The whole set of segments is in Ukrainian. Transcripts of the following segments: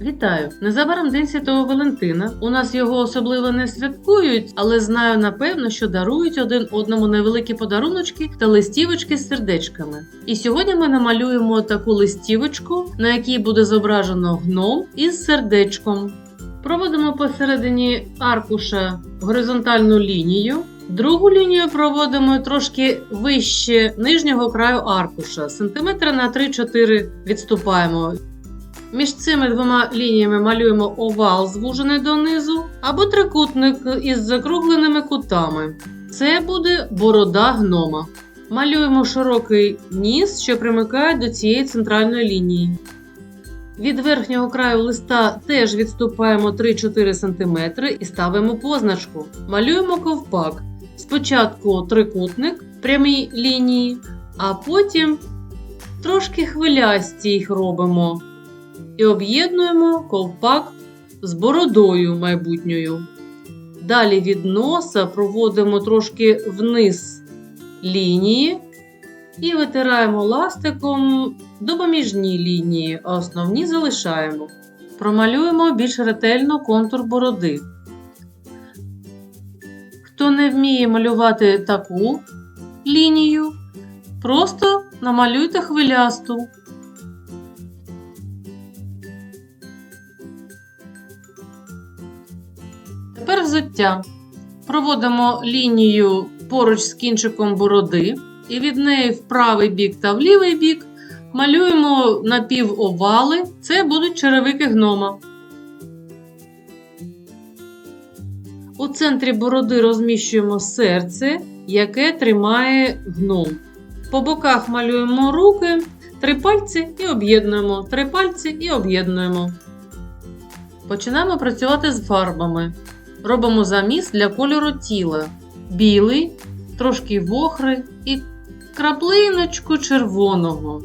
Вітаю! Незабаром День Святого Валентина. У нас його особливо не святкують, але знаю напевно, що дарують один одному невеликі подаруночки та листівочки з сердечками. І сьогодні ми намалюємо таку листівочку, на якій буде зображено гном із сердечком. Проводимо посередині аркуша горизонтальну лінію. Другу лінію проводимо трошки вище нижнього краю аркуша, сантиметра на 3-4 відступаємо. Між цими двома лініями малюємо овал звужений донизу або трикутник із закругленими кутами. Це буде борода гнома. Малюємо широкий ніс, що примикає до цієї центральної лінії. Від верхнього краю листа теж відступаємо 3-4 см і ставимо позначку. Малюємо ковпак. Спочатку трикутник прямій лінії, а потім трошки хвилясті їх робимо і об'єднуємо ковпак з бородою майбутньою. Далі від носа проводимо трошки вниз лінії і витираємо ластиком допоміжні лінії, а основні залишаємо. Промалюємо більш ретельно контур бороди. Хто не вміє малювати таку лінію, просто намалюйте хвилясту. Тепер взуття. Проводимо лінію поруч з кінчиком бороди, і від неї в правий бік та в лівий бік малюємо напівовали. Це будуть черевики гнома. У центрі бороди розміщуємо серце, яке тримає гном. По боках малюємо руки, три пальці і об'єднуємо, три пальці і об'єднуємо. Починаємо працювати з фарбами. Робимо заміс для кольору тіла: білий, трошки вохри і краплиночку червоного.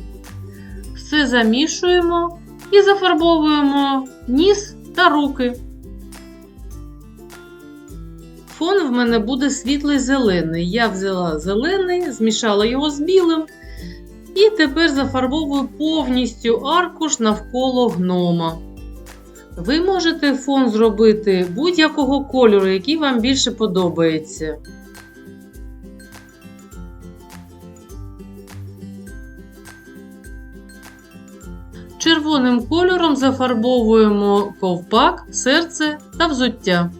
Все замішуємо і зафарбовуємо ніс та руки. Фон в мене буде світлий зелений. Я взяла зелений, змішала його з білим. І тепер зафарбовую повністю аркуш навколо гнома. Ви можете фон зробити будь-якого кольору, який вам більше подобається. Червоним кольором зафарбовуємо ковпак, серце та взуття.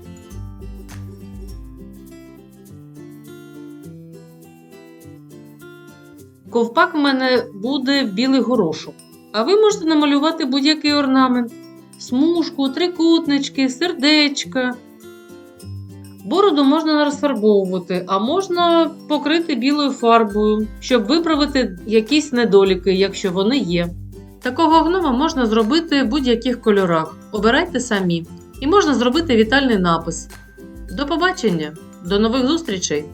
Ковпак в мене буде білий горошок. А ви можете намалювати будь-який орнамент смужку, трикутнички, сердечка. Бороду можна розфарбовувати, а можна покрити білою фарбою, щоб виправити якісь недоліки, якщо вони є. Такого гнома можна зробити в будь-яких кольорах. Обирайте самі. І можна зробити вітальний напис. До побачення! До нових зустрічей!